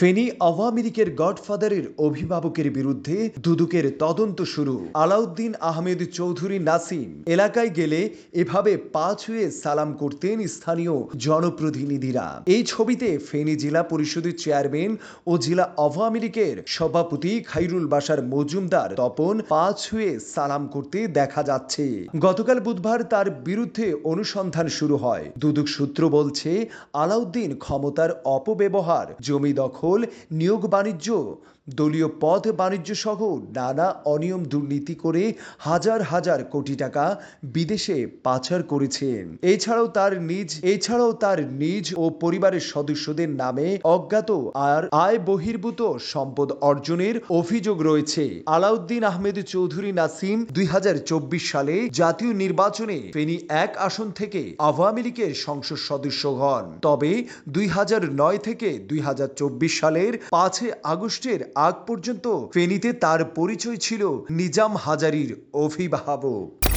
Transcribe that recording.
ফেনী আওয়ামী লীগের গডফাদারের অভিভাবকের বিরুদ্ধে দুদুকের তদন্ত শুরু। আলাউদ্দিন আহমেদ চৌধুরী নাসিম এলাকায় গেলে এভাবে পা ছুঁয়ে সালাম করতেন স্থানীয় জনপ্রতিনিধিরা। এই ছবিতে ফেনী জেলা পরিষদের চেয়ারম্যান ও জেলা আওয়ামী লীগের সভাপতি খাইরুল বাসার মজুমদার তপন পা ছুঁয়ে সালাম করতে দেখা যাচ্ছে। গতকাল বুধবার তার বিরুদ্ধে অনুসন্ধান শুরু হয়। দুদুক সূত্র বলছে, আলাউদ্দিন ক্ষমতার অপব্যবহার, জমি দখল নিয়োগ বাণিজ্য দলীয় পথ বাণিজ্য সহ নানা অনিয়ম দুর্নীতি করে হাজার হাজার কোটি টাকা বিদেশে পাচার করেছেন। এছাড়াও তার নিজ, এছাড়াও তার নিজ ও পরিবারের সদস্যদের নামে অজ্ঞাত আর আয় বহির্ভূত সম্পদ অর্জনের অভিযোগ রয়েছে। আলাউদ্দিন আহমেদ চৌধুরী নাসিম দুই হাজার চব্বিশ সালে জাতীয় নির্বাচনে ফেনী এক আসন থেকে আওয়ামী লীগের সংসদ সদস্য হন। তবে দুই হাজার নয় থেকে দুই হাজার চব্বিশ সালের পাঁচই আগস্টের আগ পর্যন্ত ফেনীতে তার পরিচয় ছিল নিজাম হাজারির অভিভাবক।